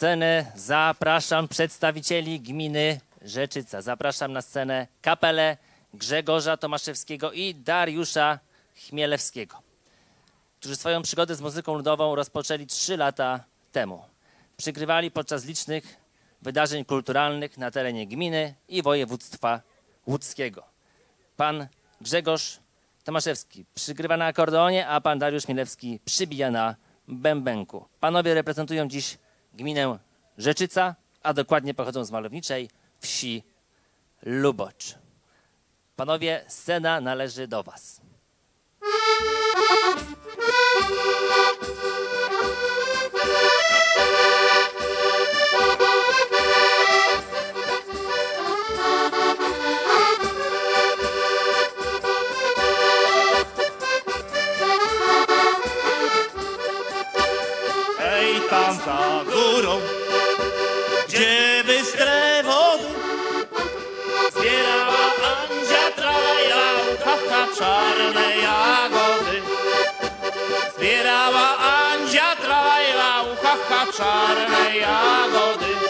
scenę zapraszam przedstawicieli gminy Rzeczyca. Zapraszam na scenę kapelę Grzegorza Tomaszewskiego i Dariusza Chmielewskiego, którzy swoją przygodę z muzyką ludową rozpoczęli trzy lata temu. Przygrywali podczas licznych wydarzeń kulturalnych na terenie gminy i województwa łódzkiego. Pan Grzegorz Tomaszewski przygrywa na akordeonie, a pan Dariusz Chmielewski przybija na bębenku. Panowie reprezentują dziś gminę Rzeczyca, a dokładnie pochodzą z malowniczej wsi Lubocz. Panowie, scena należy do was. Czarne jagody.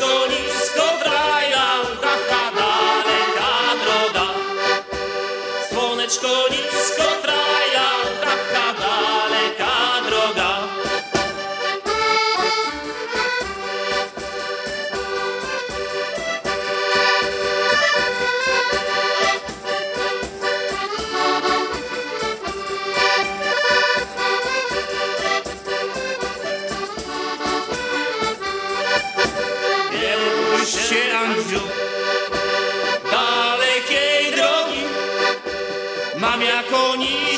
Słoneczko nisko traja, haha, daleka droga. Słoneczko nisko Oni.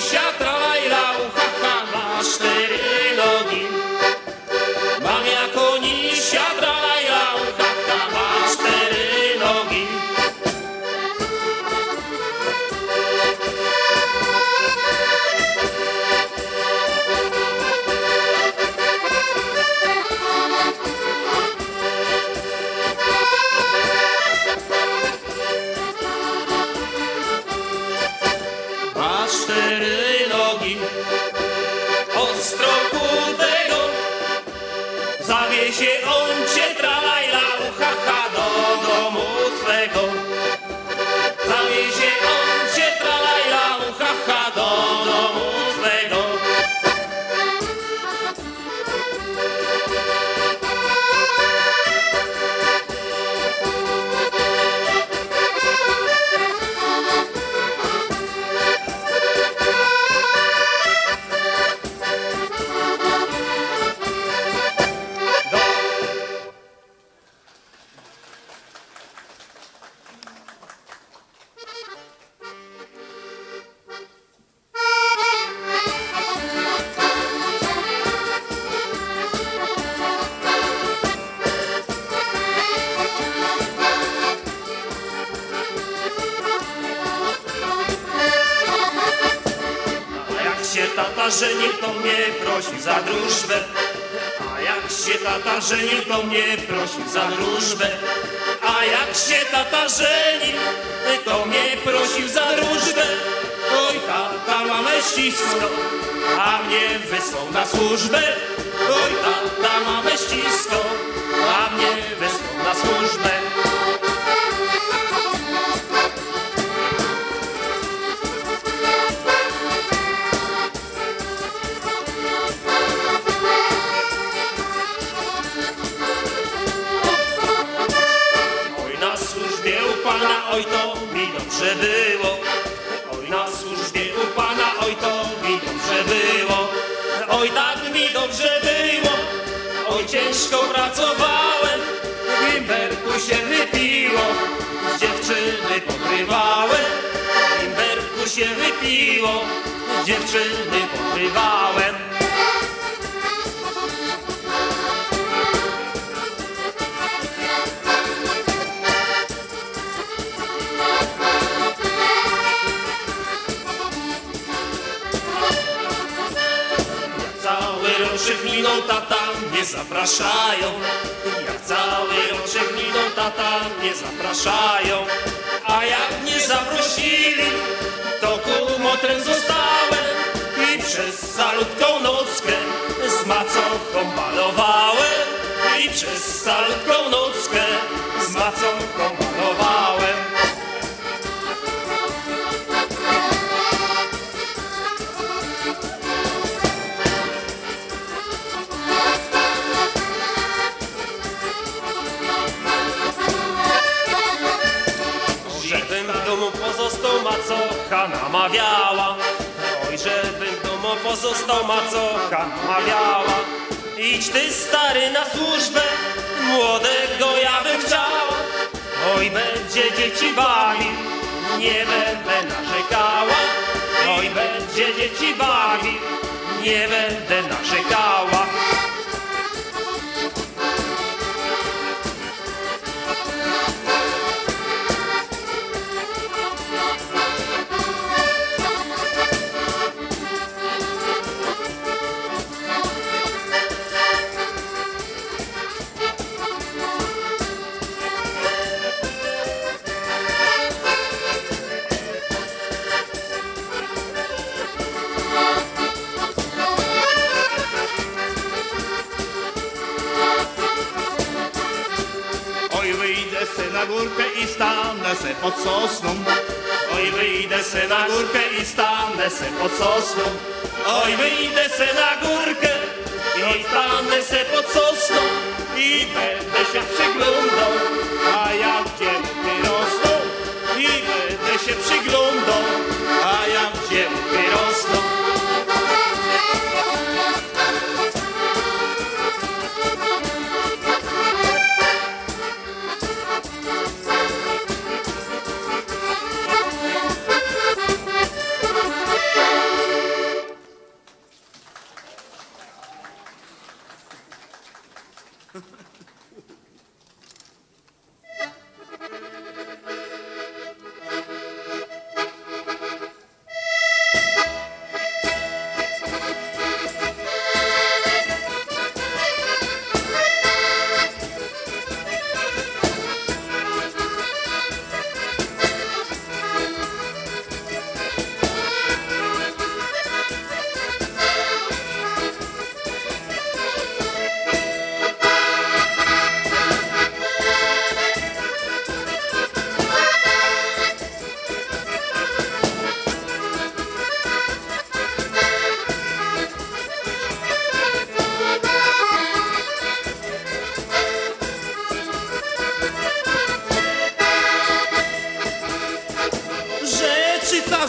Żenił, to mnie prosił za drużbę. A jak się tata żenił, to mnie prosił za drużbę. A jak się tata żenił, to mnie prosił za drużbę. Oj, tata mamę ściskał, a mnie wysłał na służbę. Oj, tata mamę ściskał, a mnie wysłał na służbę. Dobrze było. Oj, na służbie u pana, oj, to mi dobrze było. Oj, tak mi dobrze było. Oj, ciężko pracowałem. W Imberku się wypiło. Dziewczyny pokrywałem. Imberku się wypiło. Dziewczyny pokrywałem. Roczek minął, tata mnie zapraszają. Jak cały roczek minął, tata mnie zapraszają. A jak mnie zaprosili, to kumotrem zostałem. I przez salutką nockę z macochą malowałem. I przez salutką nockę z macochą malowałem. Pozostał, macocha namawiała. Oj, żebym w domu pozostał, macocha namawiała. Idź ty stary na służbę, młodego ja bym chciała. Oj, będzie dzieci bawił, nie będę narzekała. Oj, będzie dzieci bawił, nie będę narzekała. Wyjdę se na górkę i stanę se pod sosną. Oj, wyjdę se na górkę i stanę se pod sosną. I będę się przyglądał, a jak dziewki rosną. I będę się przyglądał, a jak dziewki rosną.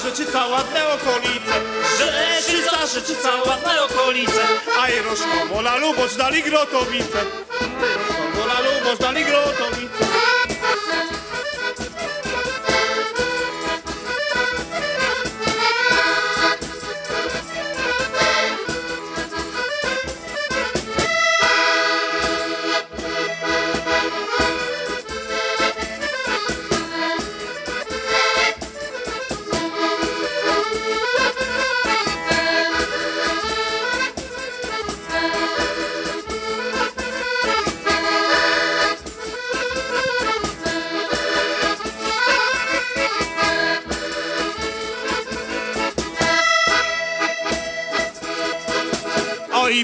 Rzeczyca, ładne okolice. Rzeczyca, rzeczyca, ładne okolice. A i Roszkowola, Lubocz, dali Grotowice. Roszkowola, Lubocz, dali Grotowice.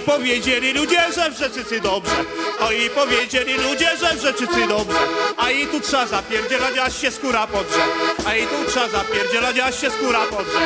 Powiedzieli ludzie, że w Rzeczycy dobrze. O i powiedzieli ludzie, że w Rzeczycy dobrze. A i tu trzeba zapierdzielać, aż się skóra podrze. A i tu trzeba zapierdzielać, aż się skóra podrze.